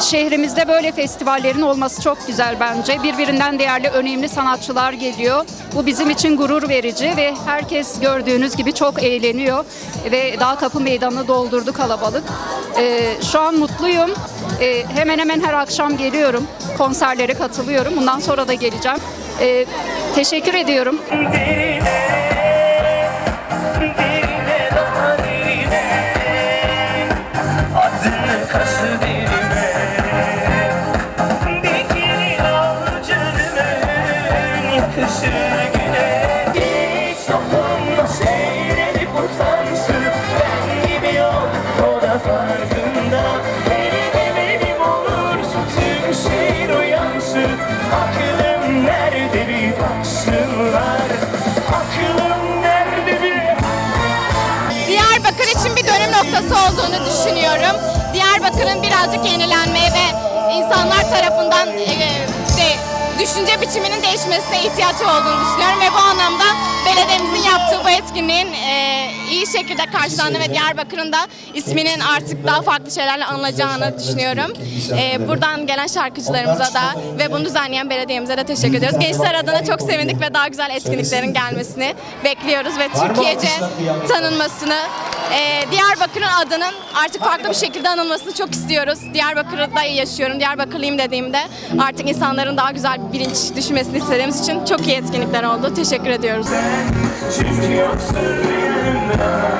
Şehrimizde böyle festivallerin olması çok güzel bence. Birbirinden değerli, önemli sanatçılar geliyor. Bu bizim için gurur verici ve herkes gördüğünüz gibi çok eğleniyor ve Dağ Kapı Meydanı'nı doldurdu kalabalık. Ee, şu an mutluyum. Ee, hemen hemen her akşam geliyorum. Konserlere katılıyorum. Bundan sonra da geleceğim. Ee, teşekkür ediyorum. Daha derine Adını kası noktası olduğunu düşünüyorum. Diyarbakır'ın birazcık yenilenmeye ve insanlar tarafından e, de düşünce biçiminin değişmesine ihtiyaç olduğunu düşünüyorum ve bu anlamda belediyemizin yaptığı bu etkinliğin e, iyi şekilde karşılandığını ve Diyarbakır'ın da isminin artık daha farklı şeylerle anılacağını düşünüyorum. E, buradan gelen şarkıcılarımıza da ve bunu düzenleyen belediyemize de teşekkür ediyoruz. Gençler adına çok sevindik ve daha güzel etkinliklerin gelmesini bekliyoruz ve Türkiye'ce tanınmasını, e, Diyarbakır'ın adının artık farklı bir şekilde anılmasını çok istiyoruz. Diyarbakır'da yaşıyorum, Diyarbakırlıyım dediğimde artık insanların daha güzel bir bilinç düşmesini istediğimiz için çok iyi etkinlikler oldu. Teşekkür ediyoruz. Çünkü yoksun yanımda